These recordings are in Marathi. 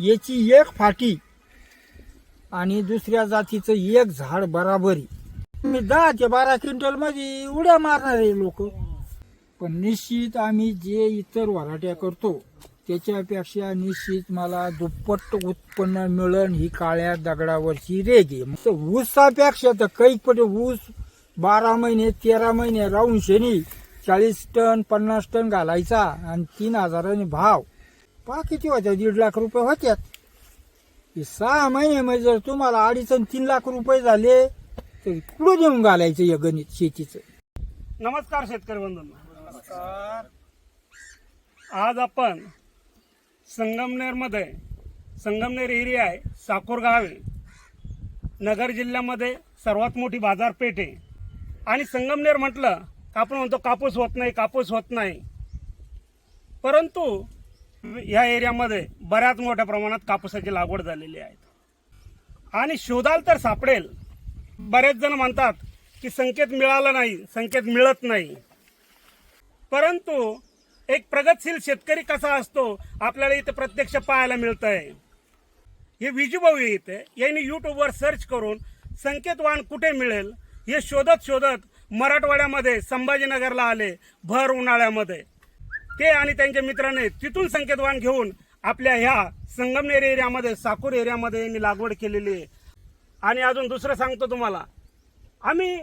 याची एक फाटी आणि दुसऱ्या जातीचं एक झाड बराबरी. मी दहा ते बारा क्विंटलमध्ये उड्या आहे लोक. पण निश्चित आम्ही जे इतर वराट्या करतो त्याच्यापेक्षा निश्चित मला दुप्पट उत्पन्न मिळन ही काळ्या दगडावरची रेग आहे. ऊसापेक्षा तर कैकपट ऊस बारा महिने तेरा महिने राहून शनी चाळीस टन पन्नास टन घालायचा आणि तीन हजाराने भाव. पहा किती होत्या दीड लाख रुपये होत्यात. हे सहा महिन्यामध्ये जर तुम्हाला अडीच आणि तीन लाख रुपये झाले तर कुठं देऊन घालायचं या गणित शेतीचं? नमस्कार शेतकरी बंधूंनो. आज आपण संगमनेरमध्ये संगमनेर एरिया आहे साकूर गाव आहे नगर जिल्ह्यामध्ये सर्वात मोठी बाजारपेठ आहे. आणि संगमनेर म्हटलं का आपण म्हणतो कापूस होत नाही कापूस होत नाही. परंतु या एरियामध्ये बऱ्याच मोठ्या प्रमाणात कापसाची लागवड झालेली आहे. आणि शोधाल तर सापडेल. बरेच जण म्हणतात की संकेत मिळाला नाही संकेत मिळत नाही. परंतु एक प्रगतशील शेतकरी कसा असतो आपल्याला इथे प्रत्यक्ष पाहायला मिळत आहे हे विजूभाऊ इथे यांनी यूट्यूबवर सर्च करून संकेतवान कुठे मिळेल हे शोधत शोधत मराठवाड्यामध्ये संभाजीनगरला आले भर उन्हाळ्यामध्ये. ते आणि त्यांच्या मित्राने तिथून संकेतवान घेऊन आपल्या ह्या संगमनेर एरियामध्ये साकूर एरियामध्ये यांनी लागवड केलेली आहे. आणि अजून दुसरं सांगतो तुम्हाला. आम्ही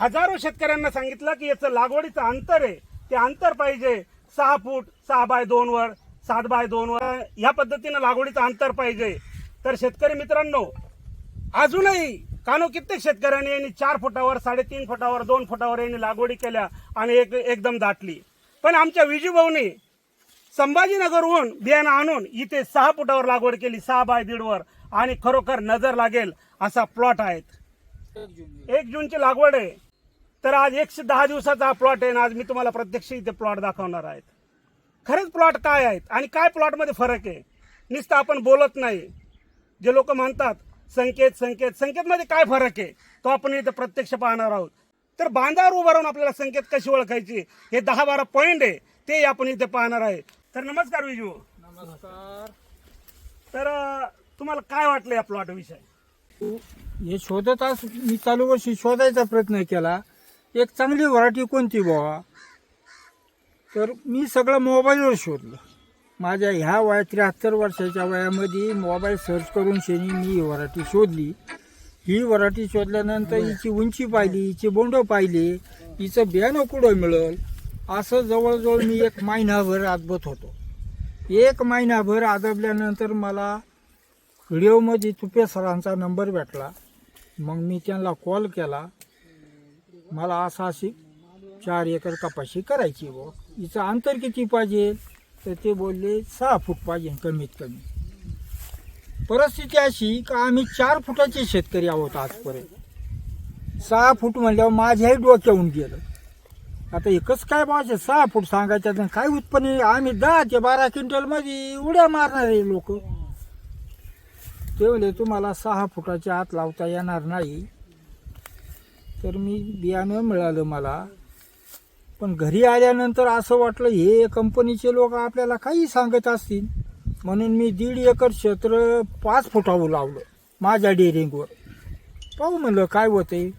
हजारो शेतकऱ्यांना सांगितलं की याचं लागवडीचं अंतर आहे. ते अंतर पाहिजे सहा फूट सहा बाय दोनवर सात बाय दोनवर ह्या पद्धतीनं लागवडीचं अंतर पाहिजे. तर शेतकरी मित्रांनो अजूनही कानो कित्येक शेतकऱ्यांनी यांनी चार फुटावर साडेतीन फुटावर दोन फुटावर यांनी लागवडी केल्या आणि एक एकदम दाटली. पण आमच्या विजूभाऊने संभाजीनगरहून बियाणं आणून इथे सहा फुटावर लागवड केली सहा बाय दीडवर आणि खरोखर नजर लागेल असा प्लॉट आहेत. एक जूनची लागवड आहे. तर आज एकशे दहा दिवसाचा हा प्लॉट आहे ना आज मी तुम्हाला प्रत्यक्ष इथे प्लॉट दाखवणार आहेत. खरंच प्लॉट काय आहेत आणि काय प्लॉटमध्ये फरक आहे? नुसतं आपण बोलत नाही. जे लोक म्हणतात संकेत संकेत संकेतमध्ये काय फरक आहे? तो आपण इथे प्रत्यक्ष पाहणार आहोत. तर बांधावर उभं राहून आपल्याला संकेत कशी ओळखायची? हे दहा बारा पॉईंट आहे. ते आपण इथे पाहणार आहे. तर नमस्कार विजू. नमस्कार. तर तुम्हाला काय वाटलं या प्लॉट विषयी? हे शोधत अस मी चालू वर्षी शोधायचा प्रयत्न केला. एक चांगली व्हरायटी कोणती बाबा तर मी सगळं मोबाईलवर शोधलं. माझ्या ह्या वया त्र्याहत्तर वर्षाच्या वयामध्ये मोबाईल सर्च करून शेनी मी ही व्हरायटी शोधली. ही व्हरायटी शोधल्यानंतर हिची उंची पाहिली हिची बोंड पाहिली हिचं बियाणं कुठं मिळेल? असं जवळजवळ मी एक महिनाभर आदबत होतो. एक महिनाभर आदबल्यानंतर मला व्हिडिओमध्ये तुपे सरांचा नंबर भेटला. मग मी त्यांना कॉल केला. मला असं अशी चार एकर कपाशी करायची व हिचं अंतर किती पाहिजे? तर ते बोलले सहा फूट पाहिजे कमीत कमी. परिस्थिती अशी का आम्ही चार फुटाचे शेतकरी आहोत आजपर्यंत. सहा फूट म्हणल्यावर माझ्याही डोक्याहून गेलं. आता एकच काय पाहिजे सहा फूट सांगायचं काय उत्पन्न आहे? आम्ही दहा ते बारा क्विंटलमध्ये उड्या मारणारे लोक. ते म्हणले तुम्हाला सहा फुटाच्या आत लावता येणार नाही. तर मी बियाणं मिळालं मला. पण घरी आल्यानंतर असं वाटलं हे कंपनीचे लोक आपल्याला काही सांगत असतील. म्हणून मी दीड एकर क्षेत्र पाच फुटावं लावलं माझ्या डेअरिंगवर. पाहू म्हणलं काय होते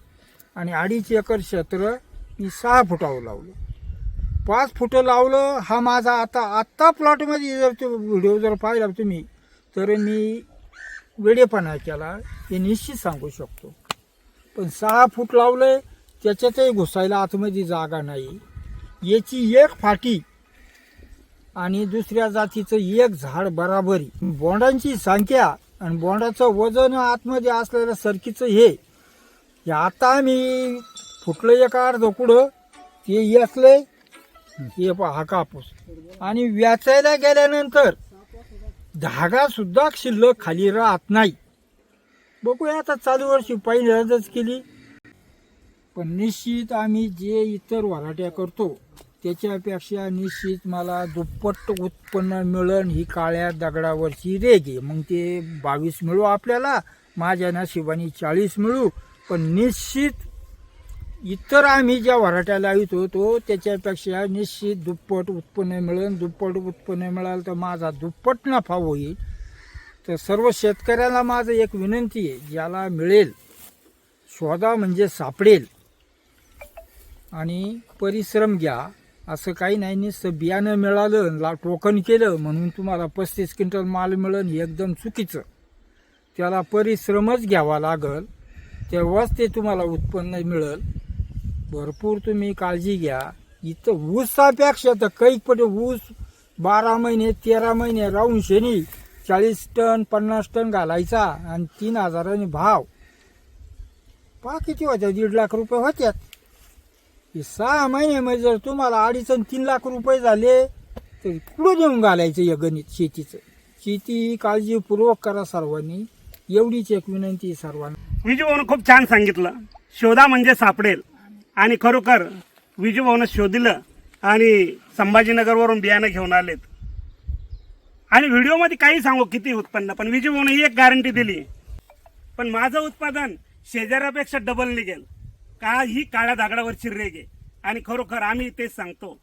आणि अडीच एकर क्षेत्र मी सहा फुटावं लावलं. पाच फुटं लावलं हा माझा आता आत्ता प्लॉटमध्ये जर तो व्हिडिओ जर पाहिला तुम्ही तर मी वेडेपणा केला हे निश्चित सांगू शकतो. पण सहा फूट लावलं त्याच्यातही घुसायला आतमध्ये जागा नाही. याची एक फाटी आणि दुसऱ्या जातीचं एक झाड बराबरी. बोंडांची संख्या आणि बोंडाचं वजन आतमध्ये असलेलं सरकीचं हे आता आम्ही फुटलं एक अर्ध कुडं ते असले हे पहा हा कापूस. आणि व्याचायला गेल्यानंतर धागा सुद्धा शिल्लक खाली राहत नाही. बघूया आता चालू वर्षी पहिल्यांदाच केली. पण निश्चित आम्ही जे इतर वराट्या करतो त्याच्यापेक्षा निश्चित मला दुप्पट उत्पन्न मिळन ही काळ्या दगडावरची रेग आहे. मग ते बावीस मिळू आपल्याला माझ्या नशिबाने चाळीस मिळू. पण निश्चित इतर आम्ही ज्या वराट्या लावित होतो त्याच्यापेक्षा निश्चित दुप्पट उत्पन्न मिळेल दुप्पट उत्पन्न मिळालं तर माझा दुप्पट नफा होईल. तर सर्व शेतकऱ्याला माझं एक विनंती आहे ज्याला मिळेल शोधा म्हणजे सापडेल. आणि परिश्रम घ्या. असं काही नाही नुसतं बियाणं मिळालं ला टोकन केलं म्हणून तुम्हाला पस्तीस क्विंटल माल मिळेल हे एकदम चुकीचं. त्याला परिश्रमच घ्यावा लागल. तेव्हाच ते तुम्हाला उत्पन्न मिळेल. भरपूर तुम्ही काळजी घ्या. इथं ऊसापेक्षा तर काही पटे ऊस बारा महिने तेरा महिने राहून शेनी चाळीस टन पन्नास टन घालायचा आणि तीन हजारांनी भाव. पहा किती होत्या दीड लाख रुपये होत्यात. हे सहा महिन्यामध्ये जर तुम्हाला अडीच आणि तीन लाख रुपये झाले तर कुठं देऊन घालायचं या गणित शेतीचं? शेती ही काळजीपूर्वक करा सर्वांनी. एवढीच एक विनंती आहे सर्वांना. विजूभाऊन खूप छान सांगितलं. शोधा म्हणजे सापडेल. आणि खरोखर विजूभाऊन शोधलं आणि संभाजीनगरवरून बियाणं घेऊन आलेत. आणि व्हिडिओमध्ये काही सांगू किती उत्पन्न. पण विजूभाऊन एक गॅरंटी दिली. पण माझं उत्पादन शेजाऱ्यापेक्षा डबल निघेल. का ही काळ्या दागडावरची रेग आहे आणि खरोखर आम्ही तेच सांगतो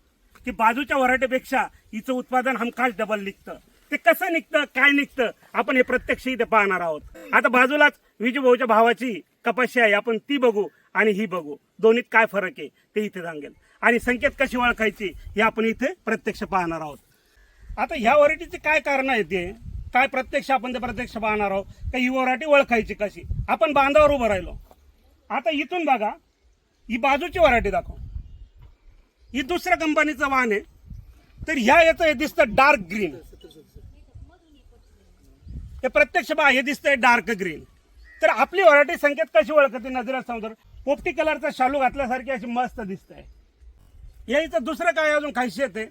की बाजूच्या वराटेपेक्षा हिचं उत्पादन हमखास डबल निघतं. ते कसं निघतं काय निघतं आपण हे प्रत्यक्ष इथे पाहणार आहोत. आता बाजूलाच विजूभाऊच्या भावाची कपाशी आहे. आपण ती बघू आणि ही बघू. दोन्हीत काय फरक आहे ते इथे सांगेल. आणि संकेत कशी ओळखायची हे आपण इथे प्रत्यक्ष पाहणार आहोत. आता ह्या व्हरायटीचे काय कारण आहे ते काय प्रत्यक्ष आपण ते प्रत्यक्ष पाहणार आहोत? का ही व्हरायटी ओळखायची कशी? आपण बांधावर उभं राहिलो. आता इथून बघा. ही बाजूची व्हरायटी दाखव. ही दुसऱ्या कंपनीचं वाहन आहे. तर ह्या याचं हे दिसतं डार्क ग्रीन. हे प्रत्यक्ष बा हे दिसतंय डार्क ग्रीन. तर आपली व्हरायटी संकेत कशी ओळखते नजरेत समोर पोपटी कलरचा शालू घातल्यासारखी अशी मस्त दिसतंय. याचं दुसरं काय अजून खासियत आहे?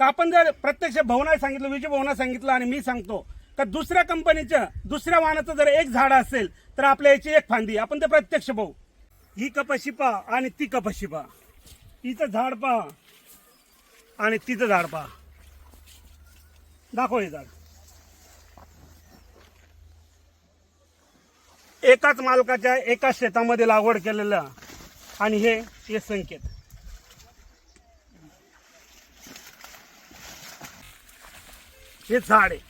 का आपण जर प्रत्यक्ष भवना सांगितलं विजय भवना सांगितलं आणि मी सांगतो का दुसऱ्या कंपनीचं दुसऱ्या वाहनाचं जर एक झाड असेल तर आपल्या याची एक फांदी आपण ते प्रत्यक्ष पाहू ही कपाशी पहा आणि ती कपाशी पहा. हिचं झाड पहा आणि तिचं झाड पहा. दाखव हे झाड. एकाच मालकाच्या एकाच शेतामध्ये लागवड केलेलं आणि हे हे संकेत. हे झाड आहे.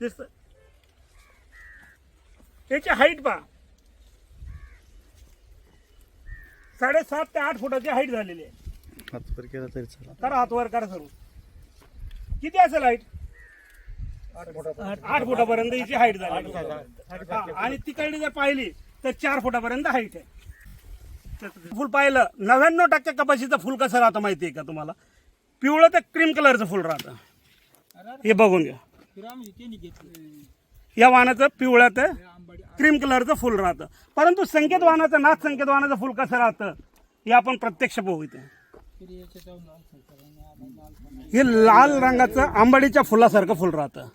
दिसत? याची हाईट पहा. साडेसात ते आठ फुटाची हाईट झालेली आहे. हातभर केला तरी चला करा हात वर करा सर्व किती असेल हाईट आठ फुटापर्यंत हिची हाईट झाली हा, आणि तिकडली जर पाहिली तर चार फुटापर्यंत हाईट आहे. फुल पाहिलं नव्याण्णव टक्के कपाशीचं फुल कसं राहतं माहिती आहे का तुम्हाला? पिवळं ते क्रीम कलरचं फुल राहतं. हे बघून घ्या. या वाहनाचं पिवळं ते क्रीम कलरचं फुल राहतं. परंतु संकेत वाहनाचं नाथ संकेत वाहनाचं फुल कसं राहतं हे आपण प्रत्यक्ष बघू इथे. हे लाल रंगाचं आंबाडीच्या फुलासारखं फुल राहतं.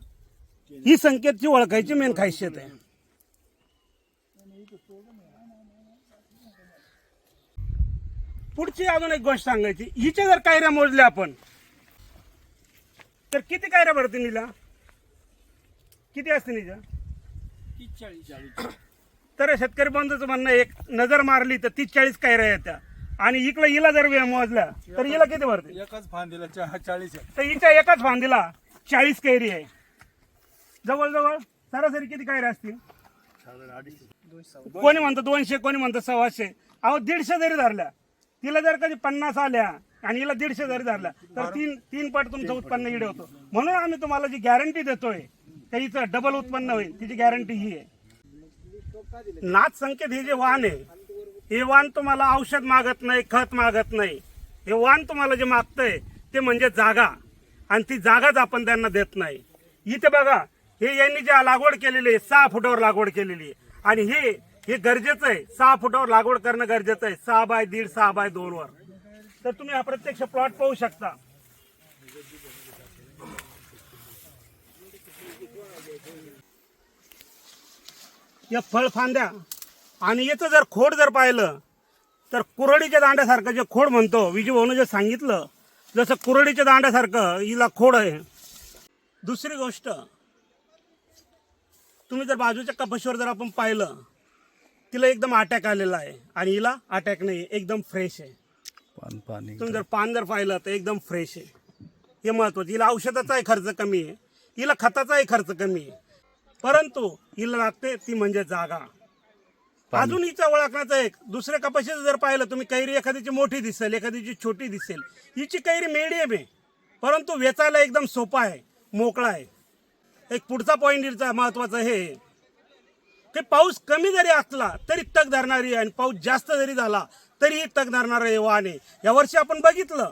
ही संकेतची ओळखायची मेन खासियत आहे. पुढची अजून एक गोष्ट सांगायची. हिच्या जर कायऱ्या मोजल्या आपण तर किती कायऱ्या भरतील हिला किती असतील हिच्या तर शेतकरी बंधूचं म्हणणं एक नजर मारली तर तीस चाळीस कायऱ्या येत्या? आणि इकडे हिला जर वेळ मोजल्या तर हिला किती भरतील एकाच फांदीला चाळीस तर हिच्या एकाच फांदीला चाळीस कैरी आहे. जवळजवळ सरासरी किती कैऱ्या असतील? कोणी म्हणतं दोनशे कोणी म्हणतं सव्वाशे? अहो दीडशे जरी धरल्या तिला जर कधी पन्नास आल्या आणि हिला दीडशे जरी धरल्या तर तीन तीन पट तुमचं उत्पन्न इडे होतं. म्हणून आम्ही तुम्हाला जी गॅरंटी देतोय का हिचं डबल उत्पन्न होईल. तिची गॅरंटी ही आहे. नाथ संकेत हे जे वाहन आहे हे वाहन तुम्हाला औषध मागत नाही खत मागत नाही. हे वाहन तुम्हाला जे मागतंय ते म्हणजे जागा. आणि ती जागाच आपण त्यांना देत नाही. इथे बघा हे यांनी ज्या लागवड केलेली आहे सहा फुटावर लागवड केलेली आहे. आणि हे हे गरजेचं आहे. सहा फुटावर लागवड करणं गरजेचं आहे. सहा बाय दीड सहा बाय दोन वर. तर तुम्ही हा प्रत्यक्ष प्लॉट पाहू शकता. या फळ फांद्या. आणि याचं जर खोड जर पाहिलं तर कुरडीच्या दांड्यासारखं जे खोड म्हणतो विजूभाऊनं जे सांगितलं जसं कुरडीच्या दांड्यासारखं हिला खोड आहे. दुसरी गोष्ट तुम्ही जर बाजूच्या कपाशीवर जर आपण पाहिलं तिला एकदम अटॅक आलेला आहे. आणि हिला अटॅक नाही एकदम फ्रेश आहे. पान पाणी तुम्ही जर पान जर पाहिलं तर एकदम फ्रेश आहे. हे महत्वाचं. हिला औषधाचाही खर्च कमी आहे. हिला खताचाही खर्च कमी आहे. परंतु हिला लागते ती म्हणजे जागा. अजून हिचा ओळखण्याचं एक दुसऱ्या कपाशीचं जर पाहिलं तुम्ही कैरी एखाद्याची मोठी दिसेल एखाद्याची छोटी दिसेल हिची कैरी मिडियम आहे. परंतु वेचायला एकदम सोपा आहे मोकळा आहे. एक पुढचा पॉईंट हिचा महत्त्वाचा हे की पाऊस कमी जरी असला तरी तग धरणारी आहे आणि पाऊस जास्त जरी झाला तरीही तग धरणारं हे वाहन आहे. यावर्षी आपण बघितलं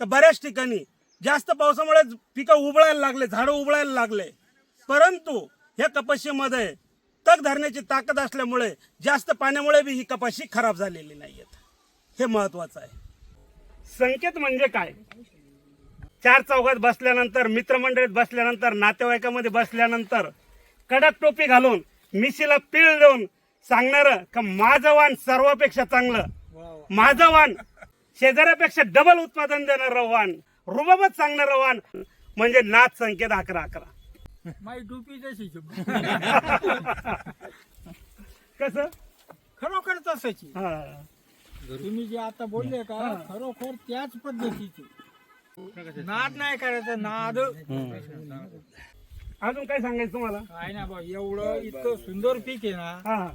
का बऱ्याच ठिकाणी जास्त पावसामुळे पिकं उबळायला लागले झाडं उबळायला लागले. परंतु ह्या कपाशीमध्ये तग धरण्याची ताकद असल्यामुळे जास्त पाण्यामुळे बी ही कपाशी खराब झालेली नाही हे महत्वाचं आहे. संकेत म्हणजे काय? चार चौघात बसल्यानंतर मित्रमंडळीत बसल्यानंतर नातेवाईकामध्ये बसल्यानंतर कडक टोपी घालून मिशीला पीळ देऊन सांगणार का माझं वाण सर्वापेक्षा चांगलं माझं वाण शेजाऱ्यापेक्षा डबल उत्पादन देणारं वाण रुबाबत सांगणार वाण म्हणजे नाथ संकेत अकरा अकरा. माझी टोपी तशी कसं? खरोखर तसाची. हा. तुम्ही जे आता बोलले का खरोखर त्याच पद्धतीचे. नाद नाही करायचं नाद. अजून काय सांगायचं तुम्हाला? काय ना बा एवढं इतकं सुंदर पीक आहे ना हा.